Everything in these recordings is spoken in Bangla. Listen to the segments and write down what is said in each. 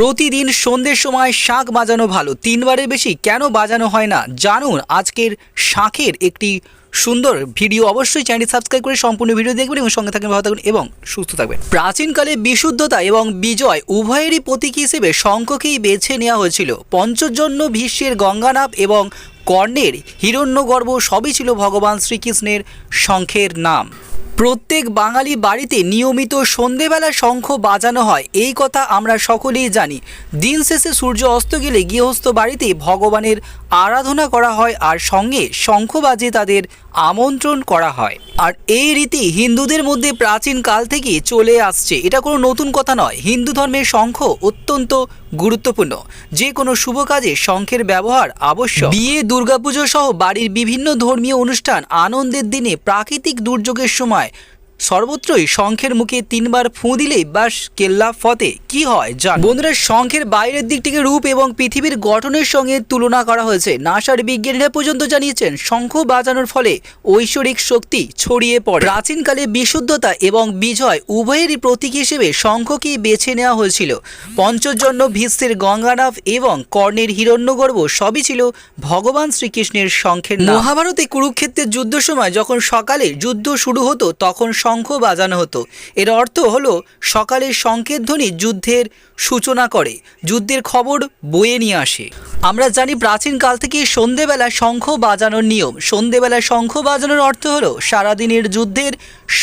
প্রতিদিন সন্ধ্যের সময় শাঁখ বাজানো ভালো। তিনবারের বেশি কেন বাজানো হয় না? জানুন আজকের শাঁখের একটি সুন্দর ভিডিও। অবশ্যই চ্যানেলটি সাবস্ক্রাইব করে সম্পূর্ণ ভিডিও দেখবেন এবং সঙ্গে থাকবেন, ভালো থাকবেন এবং সুস্থ থাকবেন। প্রাচীনকালে বিশুদ্ধতা এবং বিজয় উভয়েরই প্রতীক হিসেবে শঙ্খকেই বেছে নেওয়া হয়েছিল। পঞ্চজন্য ভীষ্মের গঙ্গানাভ এবং কর্ণের হিরণ্যগর্ভ সবই ছিল ভগবান শ্রীকৃষ্ণের শঙ্খের নাম। প্রত্যেক বাঙালি বাড়িতে নিয়মিত সন্ধেবেলা শঙ্খ বাজানো হয়। এই কথা আমরা সকলেই জানি। দিন শেষে সূর্য অস্ত গেলে গৃহস্থ বাড়িতে ভগবানের আরাধনা করা হয় আর সঙ্গে শঙ্খ বাজে তাদের আমন্ত্রণ করা হয়। আর এই রীতি হিন্দুদের মধ্যে প্রাচীন কাল থেকে চলে আসছে। এটা কোনো নতুন কথা নয়। হিন্দু ধর্মের শঙ্খ অত্যন্ত গুরুত্বপূর্ণ। যে কোনো শুভ কাজে শঙ্খের ব্যবহার আবশ্যক। বিয়ে, দুর্গাপুজো সহ বাড়ির বিভিন্ন ধর্মীয় অনুষ্ঠান আনন্দের দিনে প্রাকৃতিক দুর্যোগের সময় Why? সর্বত্রই শঙ্খের মুখে তিনবার ফুঁ দিলেই বাস কেল্লা ফতে। কি হয় জান? বন্ধুরা, শঙ্খের বাইরের দিকটিকে রূপ এবং পৃথিবীর গঠনের সঙ্গে তুলনা করা হয়েছে। নাসার বিজ্ঞানীরা পর্যন্ত জানিয়েছেন, শঙ্খ বাজানোর ফলে ঐশ্বরিক শক্তি ছড়িয়ে পড়ে। প্রাচীনকালে বিশুদ্ধতা এবং বিজয় উভয়েরই প্রতীক হিসেবে শঙ্খকেই বেছে নেওয়া হয়েছিল। পঞ্চজন্য ভীষ্মের গঙ্গানাভ এবং কর্ণের হিরণ্যগর্ভ সবই ছিল ভগবান শ্রীকৃষ্ণের শঙ্খের মহাভারতে কুরুক্ষেত্রের যুদ্ধ সময় যখন সকালে যুদ্ধ শুরু হতো, তখন শঙ্খ বাজানো হতো। এর অর্থ হলো সকালের শঙ্খের ধ্বনি যুদ্ধের সূচনা করে, যুদ্ধের খবর বয়ে নিয়ে আসে। আমরা জানি প্রাচীন কাল থেকে সন্ধেবেলা শঙ্খ বাজানোর নিয়ম। সন্ধেবেলা শঙ্খ বাজানোর অর্থ হলো, সারাদিনের যুদ্ধের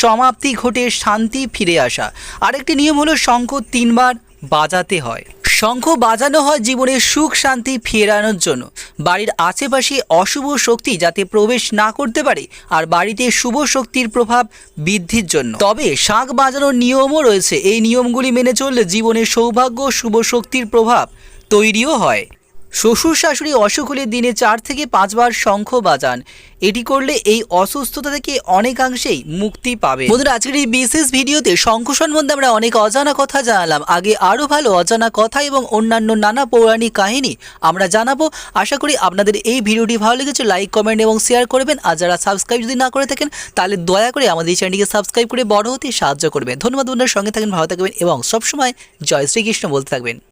সমাপ্তি ঘটে শান্তি ফিরে আসা। আরেকটি নিয়ম হলো, শঙ্খ তিনবার বাজাতে হয়। শঙ্খ বাজানো হয় জীবনের সুখ, শান্তি ফেরানোর জন্য। বাড়ির আশেপাশে অশুভ শক্তি যাতে প্রবেশ না করতে পারে আর বাড়িতে শুভ শক্তির প্রভাব বৃদ্ধির জন্য। তবে শাঁখ বাজানোর নিয়মও রয়েছে। এই নিয়মগুলি মেনে চললে জীবনের সৌভাগ্য শুভ শক্তির প্রভাব তৈরিও হয়। শ্বশুর শাশুড়ি অসুখ হলে দিনে চার থেকে পাঁচবার শঙ্খ বাজান। এটি করলে এই অসুস্থতা থেকে অনেকাংশেই মুক্তি পাবে। বন্ধুরা, আজকের এই বিশেষ ভিডিওতে শঙ্খ সম্বন্ধে আমরা অনেক অজানা কথা জানালাম। আগে আরও ভালো অজানা কথা এবং অন্যান্য নানা পৌরাণিক কাহিনী আমরা জানাব। আশা করি আপনাদের এই ভিডিওটি ভালো লেগেছে। লাইক কমেন্ট এবং শেয়ার করবেন। আর যারা সাবস্ক্রাইব যদি না করে থাকেন, তাহলে দয়া করে আমাদের এই চ্যানেলটিকে সাবস্ক্রাইব করে বড় হতে সাহায্য করবেন। ধন্যবাদ বন্ধুরা, সঙ্গে থাকেন ভালো থাকবেন এবং সবসময় জয় শ্রীকৃষ্ণ বলতে থাকবেন।